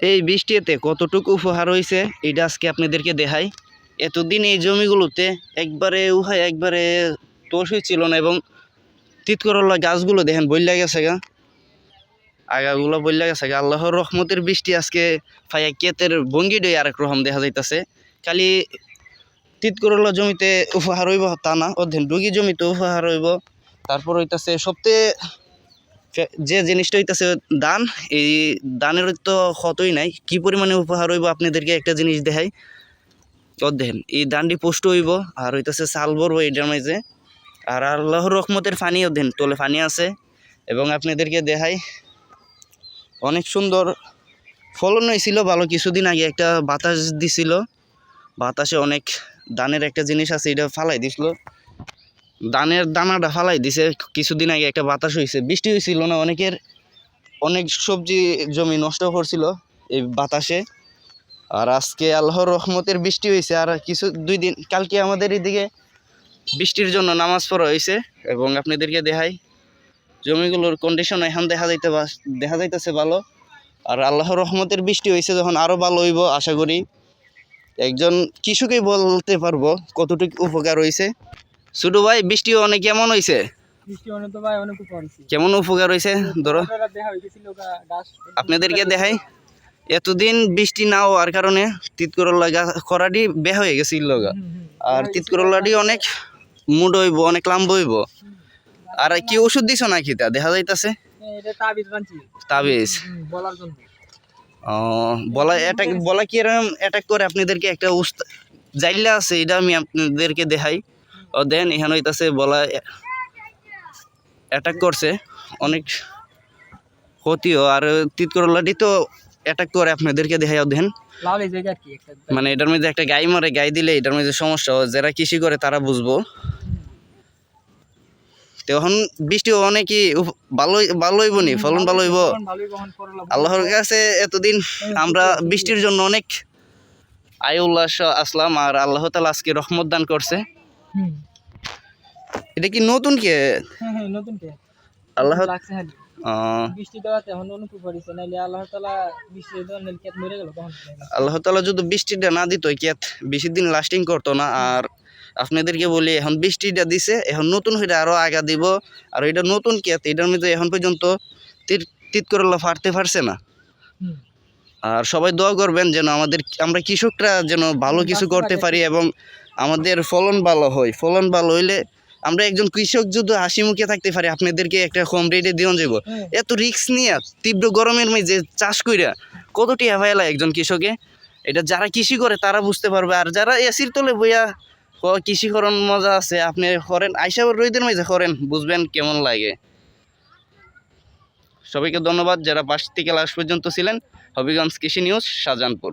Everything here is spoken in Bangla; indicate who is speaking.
Speaker 1: এই বৃষ্টিতে কতটুকু উপহার হয়েছে এটা আজকে আপনাদেরকে দেখাই। এতদিন এই জমিগুলোতে একবারে উহায় একবারে তোষ ছিল না এবং তিতকরল্লা গাছগুলো দেখেন বইলা গেছে গা। আগাগুলো বইলা গেছে গা। আল্লাহর রহমতের বৃষ্টি আজকে ফাইয়া কেতের ভঙ্গিটাই আরেক রকম দেখা যাইতাছে। খালি তিতকরল্লা জমিতে উপহার হইব তা না অধ্যয়ন ডুগি জমিতে উপহার হইব। তারপর হইতাছে সবচেয়ে যে জিনিসটা হইতাছে দান, এই দানের তো ক্ষতই নাই। কি পরিমাণে উপহার হইব আপনাদেরকে একটা জিনিস দেখাই? অধ্যয়ন এই দানটি পোস্ট হইব, আর হইতাছে চাল বরবো এটার মাঝে আর আল্লাহর রহমতের ফানি অধ্যয়ন তোলে ফানি আছে। এবং আপনাদেরকে দেখাই, অনেক সুন্দর ফলন হয়েছিল ভালো কিছুদিন আগে একটা বাতাস দিছিল। বাতাসে অনেক দানের একটা জিনিস আছে, এটা ফালাই দিছিল। দানের দানাটা ফালাই দিছে। কিছুদিন আগে একটা বাতাস হয়েছে বৃষ্টি হয়েছিল না, অনেকের অনেক সবজি জমি নষ্ট করছিল এই বাতাসে। আর আজকে আল্লাহর রহমতের বৃষ্টি হয়েছে আর কিছু দুই দিন, কালকে আমাদের এদিকে বৃষ্টির জন্য নামাজ পড়া হয়েছে এবং আপনাদেরকে দেখাই, জমিগুলোর কন্ডিশন এখন দেখা যাইতে দেখা যাইতেছে ভালো। আর আল্লাহর রহমতের বৃষ্টি হয়েছে যখন আরও ভালো হইব, আশা করি। একজন কৃষকই বলতে পারব কতটুকু উপকার হয়েছে ছোটো ভাই বৃষ্টি অনেক কেমন হয়েছে কেমন উপকার হয়েছে ধরো।
Speaker 2: গা-
Speaker 1: আপনাদেরকে দেখাই। এতদিন বৃষ্টি না হওয়ার কারণে তিতকরল্লা গাছ খরাটি বে হয়ে গেছিল গা।
Speaker 2: হুম।
Speaker 1: আর তিতকরল্লাটি অনেক মুড হইব অনেক লাম্ব হইব। আর কি ওষুধ দিছ নাকি তা? দেখা যাইতাছে।
Speaker 2: তাবিজ
Speaker 1: বলা অ্যাটাক বলা কি এরকম অ্যাটাক করে? আপনাদেরকে একটা উস্তা জাইলা আছে এটা আমি আপনাদেরকে দেখাই। ও দেন এখানে হইতাছে বলা অ্যাটাক করছে। অনেক ক্ষতিও। আর তিতকরল্লাটি তো অ্যাটাক করে আপনাদেরকে দেখাই দেন। মানে এটার মধ্যে একটা গাই মারে গাই দিলে এটার মধ্যে সমস্যা। যারা কৃষি করে তারা বুঝব। তো এখন বৃষ্টি অনেকই ভালো হইব নি ফলন ভালো হইব। আল্লাহর কাছে এতদিন আমরা বৃষ্টির জন্য অনেক আয় উল্লাস আসলাম। আর আল্লাহ তালা আজকে রহমত দান করছে। এটা কি নতুন কে?
Speaker 2: হ্যাঁ হ্যাঁ নতুন কে?
Speaker 1: আল্লাহ
Speaker 2: লাগছে খালি বৃষ্টি দেওয়াতে এখন অনেক উপকার নাইলে আল্লাহ তালা বৃষ্টি দেওয়ার নাইলে ক্ষেত মরে গেল তখন
Speaker 1: আল্লাহ তালা যদি বৃষ্টিটা না দিত কেত বেশি দিন লাস্টিং করতো না। আর আপনাদেরকে বলি এখন বৃষ্টিটা দিছে এখন নতুন হইলে আগা দিব। আর এটা নতুন কেত এটার মধ্যে এখন পর্যন্ত তীর তিত করলা ফাটতে পারছে না। আর সবাই দোয়া করবেন যেন আমাদের আমরা কৃষকরা যেন ভালো কিছু করতে পারি এবং আমাদের ফলন ভালো হয়। ফলন ভালো হইলে আমরা একজন কৃষক যদি হাসি মুখে থাকতে পারি আপনাদেরকে একটা কম রেটে দিন যাব। এত রিস্ক নিয়ে তীব্র গরমের মধ্যে চাষ কইরা কতটি ভাইলা একজন কৃষকে? এটা যারা কৃষি করে তারা বুঝতে পারবে। আর যারা এসির তলে বইয়া কৃষি করন মজা আছে আপনি করেন। আইসা রইদের মাঝে করেন বুঝবেন কেমন লাগে। সবাইকে ধন্যবাদ। যারা পাশ থেকে লাস্ট পর্যন্ত ছিলেন হবিগঞ্জ কৃষি নিউজ শাহজাহানপুর।